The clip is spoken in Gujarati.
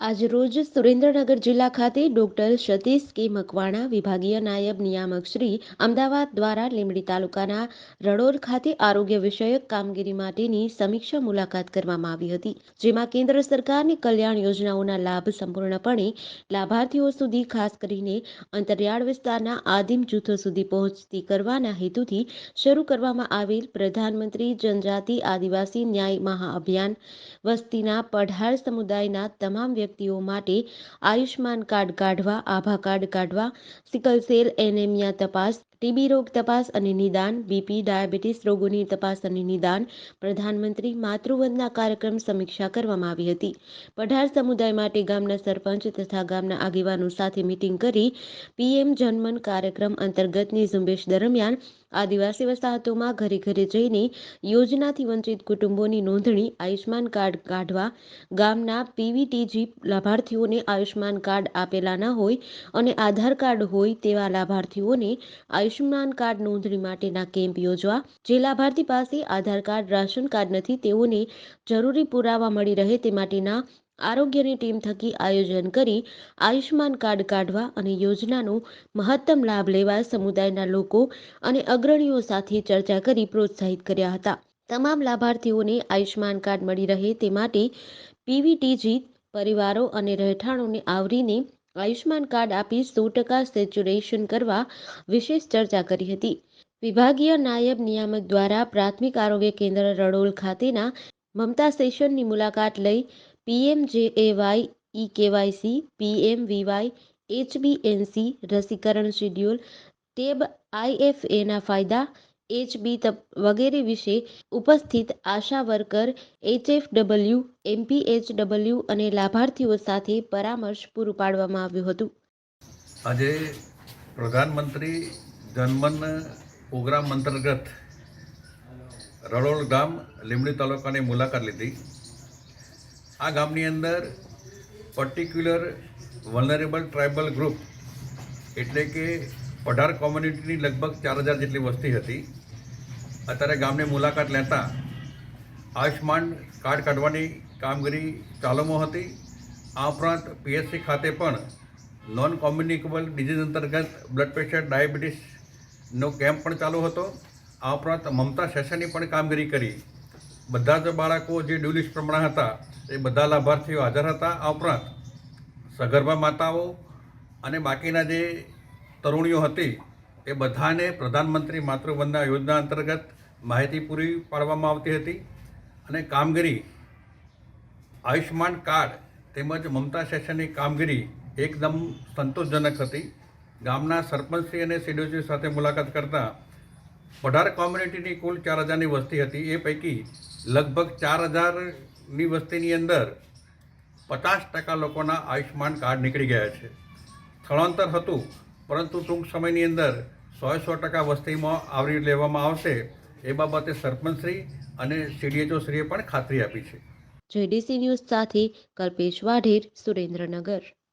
આજરોજ સુરેન્દ્રનગર જિલ્લા ખાતે ડોક્ટર સતીશ કે મકવાણા વિભાગીય નાયબ નિયામક શ્રી અમદાવાદ દ્વારા લીંબડી તાલુકાના રડોલ ખાતે આરોગ્ય વિષયક કામગીરી માટેની સમીક્ષા મુલાકાત કરવામાં આવી હતી, જેમાં કેન્દ્ર સરકારની કલ્યાણ યોજનાઓના લાભ સંપૂર્ણપણે લાભાર્થીઓ સુધી ખાસ કરીને અંતરિયાળ વિસ્તારના આદિમ જૂથો સુધી પહોંચતી કરવાના હેતુથી શરૂ કરવામાં આવેલ પ્રધાનમંત્રી જનજાતિ આદિવાસી ન્યાય મહાઅભિયાન વસ્તીના પઢાર સમુદાયના તમામ વ્યક્તિઓ માટે આયુષ્માન કાર્ડ કાઢવા, આભા કાર્ડ કાઢવા, સિકલ સેલ એનેમિયા તપાસ, ટીબી રોગ તપાસ અને નિદાન, બીપી, ડાયાબિટીસ રોગોની તપાસ અને નિદાન પ્રધાનમંત્રી માતૃવંદના કાર્યક્રમ સમીક્ષા કરવામાં આવી હતી. પઢાર સમુદાય માટે ગામના સરપંચ તથા ગામના આગેવાનો સાથે મિટિંગ કરી પીએમ જનમન કાર્યક્રમ અંતર્ગતની ઝુંબેશ દરમિયાન આદિવાસી વસાહતોમાં ઘરે ઘરે જઈને યોજનાથી વંચિત કુટુંબોની નોંધણી આયુષ્માન કાર્ડ કાઢવા, ગામના પીવીટીજી લાભાર્થીઓને આયુષ્માન કાર્ડ આપેલા ના હોય અને આધાર કાર્ડ હોય તેવા લાભાર્થીઓને આયુષ્માન કાર્ડ નોંધણી માટેના કેમ્પ યોજવા, જે લાભાર્થી પાસે આધાર કાર્ડ, રાશન કાર્ડ નથી, તેઓને જરૂરી પુરાવા મળી રહે તે માટેના આરોગ્યની ટીમ થકી આયોજન કરી આયુષ્માન કાર્ડ કાઢવા અને યોજનાનો મહત્તમ લાભ લેવા સમુદાયના લોકો અને અગ્રણીઓ સાથે ચર્ચા કરી પ્રોત્સાહિત કર્યા હતા. તમામ લાભાર્થીઓને આયુષ્માન કાર્ડ મળી રહે તે માટે પીવીટીજી પરિવારો અને રહેઠાણોને આવરીને આયુષ્માન કાર્ડ આપી સો ટકા સેચ્યુરેશન કરવા વિશેષ ચર્ચા કરી હતી. વિભાગીય નાયબ નિયામક દ્વારા પ્રાથમિક આરોગ્ય કેન્દ્ર રડોલ ખાતેના મમતા સ્ટેશનની મુલાકાત લઈ પીએમજેએવાય ઈ કેવાયસી પીએમવીવાય, એચબીએનસી રસીકરણ શેડ્યુલ, ટેબ આઈએફએના ફાયદા એચબી વગેરે વિશે ઉપસ્થિત આશા વર્કર, એચએફડબલ્યુ, એમપીએચડબલ્યુ અને લાભાર્થીઓ સાથે પરામર્શ પૂરું પાડવામાં આવ્યું હતું. આજે પ્રધાનમંત્રી જનમન પ્રોગ્રામ અંતર્ગત રળોલ ગામ લીમડી તાલુકાની મુલાકાત લીધી. આ ગામની અંદર પર્ટિક્યુલર વલનરેબલ ટ્રાઇબલ ગ્રુપ એટલે કે પઢાર કોમ્યુનિટીની લગભગ ચાર હજાર જેટલી વસ્તી હતી. અત્યારે ગામની મુલાકાત લેતા આયુષ્યમાન કાર્ડ કાઢવાની કામગીરી ચાલુમાં હતી. આ ઉપરાંત પીએચસી ખાતે પણ નોન કોમ્યુનિકેબલ ડિઝીઝ અંતર્ગત બ્લડ પ્રેશર ડાયાબિટીસનો કેમ્પ પણ ચાલુ હતો. આ ઉપરાંત મમતા સેશનની પણ કામગીરી કરી. બધા જ બાળકો જે ડ્યુલિસ્ટ પ્રમાણે હતા, એ બધા લાભાર્થીઓ હાજર હતા. આ ઉપરાંત સગર્ભા માતાઓ અને બાકીના જે તરુણીઓ હતી, એ બધાને પ્રધાનમંત્રી માતૃવંદના યોજના અંતર્ગત માહિતી પૂરી પાડવામાં આવતી હતી અને કામગીરી, આયુષ્યમાન કાર્ડ તેમજ મમતા સેશનની કામગીરી એકદમ સંતોષજનક હતી. ગામના સરપંચશ્રી અને સીડીઓશ્રી સાથે મુલાકાત કરતા પઢાર કોમ્યુનિટીની કુલ ચાર હજારની વસ્તી હતી. એ પૈકી લગભગ ચાર હજારની વસ્તીની અંદર પચાસ ટકા લોકોના આયુષ્યમાન કાર્ડ નીકળી ગયા છે. સ્થળાંતર હતું, પરંતુ ટૂંક સમયની અંદર સો સો ટકા વસ્તીમાં આવરી લેવામાં આવશે. એ બાબતે સરપંચશ્રી અને સીડીએચઓશ્રીએ પણ ખાતરી આપી છે. જેડીસી ન્યૂઝ સાથે કલ્પેશ વાઢેર સુરેન્દ્રનગર.